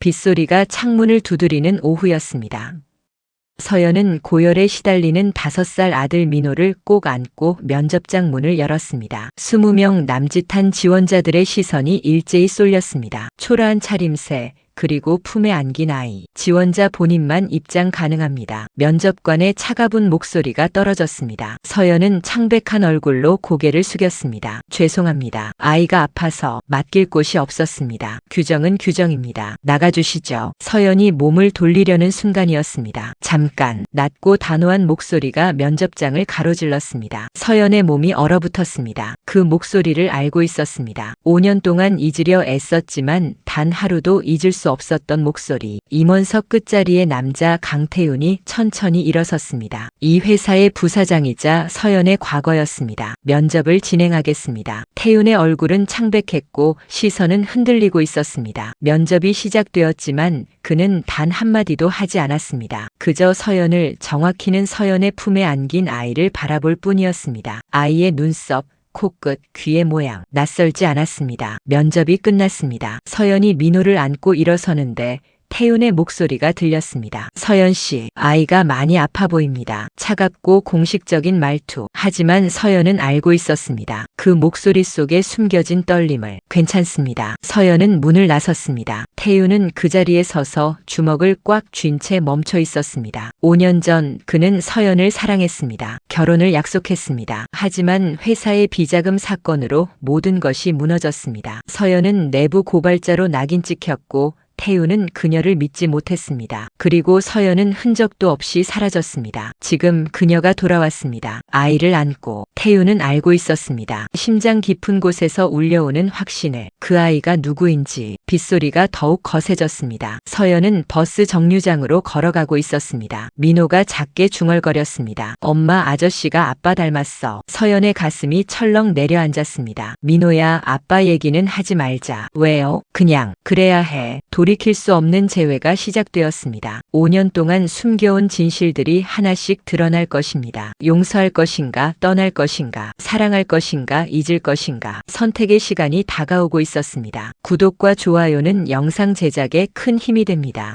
빗소리가 창문을 두드리는 오후였습니다. 서연은 고열에 시달리는 다섯 살 아들 민호를 꼭 안고 면접장 문을 열었습니다. 20명 남짓한 지원자들의 시선이 일제히 쏠렸습니다. 초라한 차림새, 그리고 품에 안긴 아이. 지원자 본인만 입장 가능합니다. 면접관의 차가운 목소리가 떨어졌습니다. 서연은 창백한 얼굴로 고개를 숙였습니다. 죄송합니다. 아이가 아파서 맡길 곳이 없었습니다. 규정은 규정입니다. 나가주시죠. 서연이 몸을 돌리려는 순간이었습니다. 잠깐, 낮고 단호한 목소리가 면접장을 가로질렀습니다. 서연의 몸이 얼어붙었습니다. 그 목소리를 알고 있었습니다. 5년 동안 잊으려 애썼지만 단 하루도 잊을 수 없었던 목소리. 임원석 끝자리의 남자 강태윤이 천천히 일어섰습니다. 이 회사의 부사장이자 서연의 과거였습니다. 면접을 진행하겠습니다. 태윤의 얼굴은 창백했고 시선은 흔들리고 있었습니다. 면접이 시작되었지만 그는 단 한마디도 하지 않았습니다. 그저 서연을 정확히는 서연의 품에 안긴 아이를 바라볼 뿐이었습니다. 아이의 눈썹, 코끝, 귀의 모양, 낯설지 않았습니다. 면접이 끝났습니다. 서연이 민호를 안고 일어서는데 태윤의 목소리가 들렸습니다. 서연 씨, 아이가 많이 아파 보입니다. 차갑고 공식적인 말투. 하지만 서연은 알고 있었습니다. 그 목소리 속에 숨겨진 떨림을. 괜찮습니다. 서연은 문을 나섰습니다. 태윤은 그 자리에 서서 주먹을 꽉 쥔 채 멈춰 있었습니다. 5년 전 그는 서연을 사랑했습니다. 결혼을 약속했습니다. 하지만 회사의 비자금 사건으로 모든 것이 무너졌습니다. 서연은 내부 고발자로 낙인 찍혔고 태우는 그녀를 믿지 못했습니다. 그리고 서연은 흔적도 없이 사라졌습니다. 지금 그녀가 돌아왔습니다. 아이를 안고 태우는 알고 있었습니다. 심장 깊은 곳에서 울려오는 확신을 그 아이가 누구인지 빗소리가 더욱 거세졌습니다. 서연은 버스 정류장으로 걸어가고 있었습니다. 민호가 작게 중얼거렸습니다. 엄마 아저씨가 아빠 닮았어. 서연의 가슴이 철렁 내려앉았습니다. 민호야 아빠 얘기는 하지 말자. 왜요? 그냥 그래야 해. 돌이킬 수 없는 재회가 시작되었습니다. 5년 동안 숨겨온 진실들이 하나씩 드러날 것입니다. 용서할 것인가, 떠날 것인가, 사랑할 것인가, 잊을 것인가, 선택의 시간이 다가오고 있었습니다. 구독과 좋아요는 영상 제작에 큰 힘이 됩니다.